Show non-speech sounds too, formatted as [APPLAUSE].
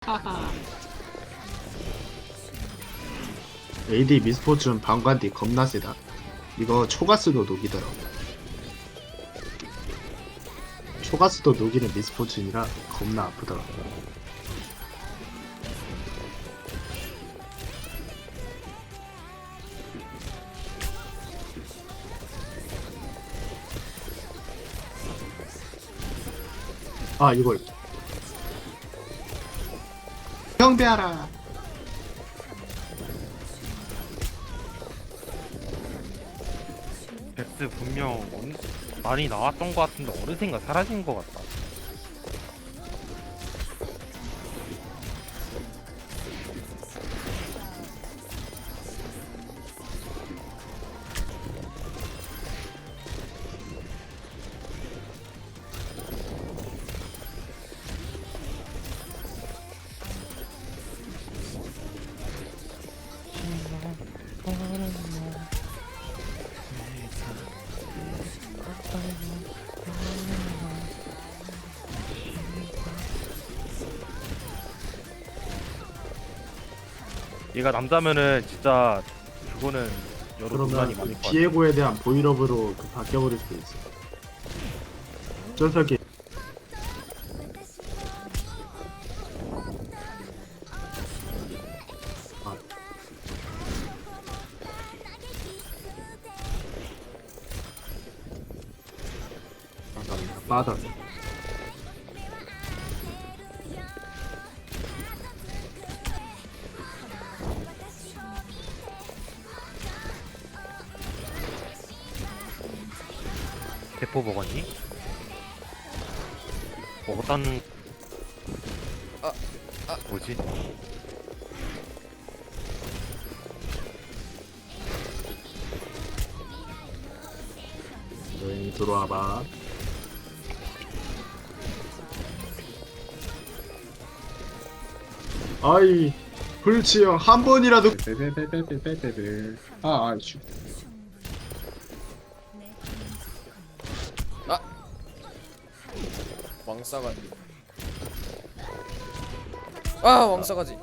[LAUGHS] AD 미스포춘 방관디 겁나 세다. 이거 초가스도 녹이더라. 초가스도 녹이는 미스포춘이라 겁나 아프더라. 아 이걸 경배하라. 베스 분명 엄- 많이 나왔던 것 같은데 어느샌가 사라진 것 같다. 얘가 남자면은 진짜 그거는 여러 그러면 많을 그것 같아. 비에고에 대한 보이러브로 그 바뀌어버릴 수도 있어. 저 새끼 맞아. 대포 먹었니? 먹었다는 아, 아. 뭐지? 여행이 들어와봐. 아이, 불치형 한 번이라도. 빼빼빼빼빼빼빼. 아, 아, 씨. 왕싸가지 아 왕싸가지